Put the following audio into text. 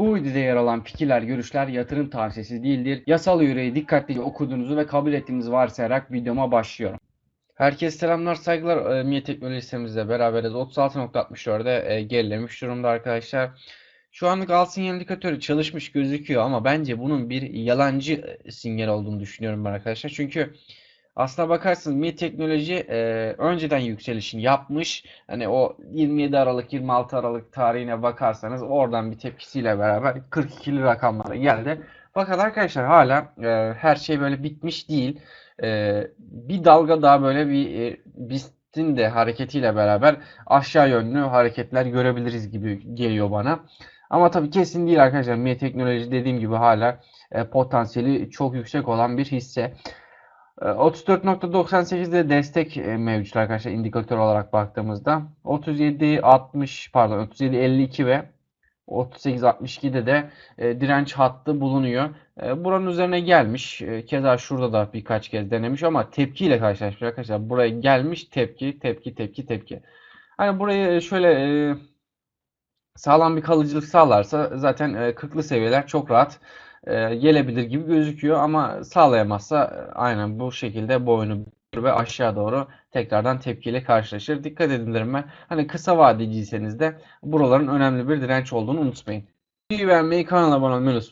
Bu videoda yer alan fikirler, görüşler yatırım tavsiyesi değildir. Yasal yüreği dikkatlice okuduğunuzu ve kabul ettiğinizi varsayarak videoma başlıyorum. Herkese selamlar, saygılar. E, Miye Teknoloji sitemizle beraberiz. 36.64'e e, gerilemiş durumda arkadaşlar. Şu anlık al sinyal indikatörü çalışmış gözüküyor ama bence bunun bir yalancı e, sinyal olduğunu düşünüyorum ben arkadaşlar. Çünkü aslına bakarsanız Mi Teknoloji e, önceden yükselişini yapmış. Hani o 27 Aralık 26 Aralık tarihine bakarsanız oradan bir tepkisiyle beraber 42'li rakamlara geldi. Fakat arkadaşlar hala e, her şey böyle bitmiş değil. E, bir dalga daha böyle bir e, BIST'in de hareketiyle beraber aşağı yönlü hareketler görebiliriz gibi geliyor bana. Ama tabii kesin değil arkadaşlar. Mi Teknoloji dediğim gibi hala e, potansiyeli çok yüksek olan bir hisse. E, 34.98'de destek e, mevcut arkadaşlar indikatör olarak baktığımızda. 37 60 pardon 37 52 ve 38 62'de de e, direnç hattı bulunuyor. E, buranın üzerine gelmiş. E, keza şurada da birkaç kez denemiş ama tepkiyle karşılaşmış arkadaşlar. Buraya gelmiş tepki, tepki, tepki, tepki. Hani burayı şöyle sağlam bir kalıcılık sağlarsa zaten e, 40'lı seviyeler çok rahat e, gelebilir gibi gözüküyor ama sağlayamazsa e, aynen bu şekilde boynu ve aşağı doğru tekrardan tepkiyle karşılaşır. Dikkat edin derim ben. Hani kısa vadeciyseniz de buraların önemli bir direnç olduğunu unutmayın. Videoyu beğenmeyi, kanala abone olmayı.